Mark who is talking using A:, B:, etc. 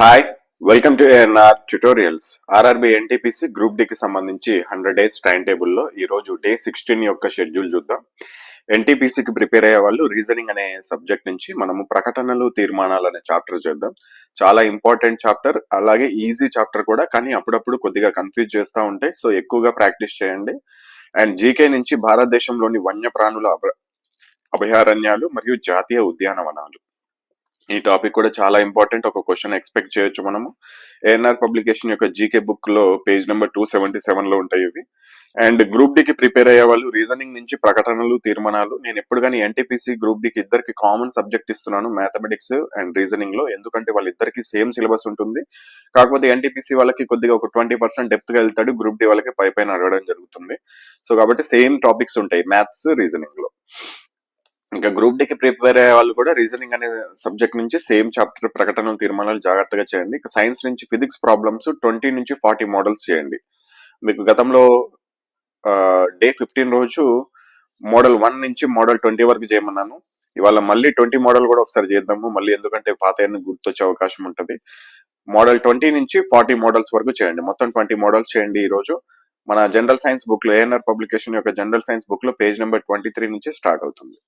A: Hi welcome to ANR tutorials RRB NTPC గ్రూప్కి సంబంధించి hundred days time టేబుల్లో ఈ రోజు డే సిక్స్టీన్ యొక్క షెడ్యూల్ చూద్దాం. ఎన్టీపీసీకి ప్రిపేర్ అయ్యే వాళ్ళు రీజనింగ్ అనే సబ్జెక్ట్ నుంచి మనము ప్రకటనలు తీర్మానాలు అనే చాప్టర్ చేద్దాం. చాలా ఇంపార్టెంట్ చాప్టర్ అలాగే ఈజీ చాప్టర్ కూడా కానీ అప్పుడప్పుడు కొద్దిగా కన్ఫ్యూజ్ చేస్తూ ఉంటాయి సో ఎక్కువగా ప్రాక్టీస్ చేయండి. అండ్ జీకే నుంచి భారతదేశంలోని వన్యప్రాణుల అభ- అభయారణ్యాలు మరియు జాతీయ ఉద్యానవనాలు. ఈ టాపిక్ కూడా చాలా ఇంపార్టెంట్. ఒక క్వశ్చన్ ఎక్స్పెక్ట్ చేయొచ్చు మనము. ఏఎన్ఆర్ పబ్లికేషన్ యొక్క జీకే బుక్లో పేజ్ నెంబర్ టూ సెవెంటీ సెవెన్లో ఉంటాయి ఇవి. అండ్ గ్రూప్ డికి ప్రిపేర్ అయ్యే వాళ్ళు రీజనింగ్ నుంచి ప్రకటనలు తీర్మానాలు నేను ఎప్పుడు కానీ ఎన్టీపీసీ గ్రూప్ డి కి ఇద్దరికి కామన్ సబ్జెక్ట్ ఇస్తున్నాను మ్యాథమెటిక్స్ అండ్ రీజనింగ్లో. ఎందుకంటే వాళ్ళిద్దరికి సేమ్ సిలబస్ ఉంటుంది. కాకపోతే ఎన్టీపీసీ వాళ్ళకి కొద్దిగా ఒక ట్వంటీ పర్సెంట్ డెప్త్గా వెళ్తాడు గ్రూప్ డి వాళ్ళకి పై పైన అడగడం జరుగుతుంది. సో కాబట్టి సేమ్ టాపిక్స్ ఉంటాయి మ్యాథ్స్ రీజనింగ్లో. ఇంకా గ్రూప్కి ప్రిపేర్ అయ్యే వాళ్ళు కూడా రీజనింగ్ అనే సబ్జెక్ట్ నుంచి సేమ్ చాప్టర్ ప్రకటనలు తీర్మానాలు జాగ్రత్తగా చేయండి. ఇక సైన్స్ నుంచి ఫిజిక్స్ ప్రాబ్లమ్స్ ట్వంటీ నుంచి ఫార్టీ మోడల్స్ చేయండి. మీకు గతంలో డే ఫిఫ్టీన్ రోజు మోడల్ వన్ నుంచి మోడల్ ట్వంటీ వరకు చేయమన్నాను. ఇవాళ మళ్ళీ ట్వంటీ మోడల్ కూడా ఒకసారి చేద్దాము. మళ్ళీ ఎందుకంటే పాత గుర్తొచ్చే అవకాశం ఉంటుంది. మోడల్ ట్వంటీ నుంచి ఫార్టీ మోడల్స్ వరకు చేయండి. మొత్తం ట్వంటీ మోడల్స్ చేయండి ఈ రోజు మన జనరల్ సైన్స్ బుక్లో ఏఎన్ఆర్ పబ్లికేషన్ యొక్క జనరల్ సైన్స్ బుక్లో పేజ్ నెంబర్ ట్వంటీ త్రీ నుంచి స్టార్ట్ అవుతుంది.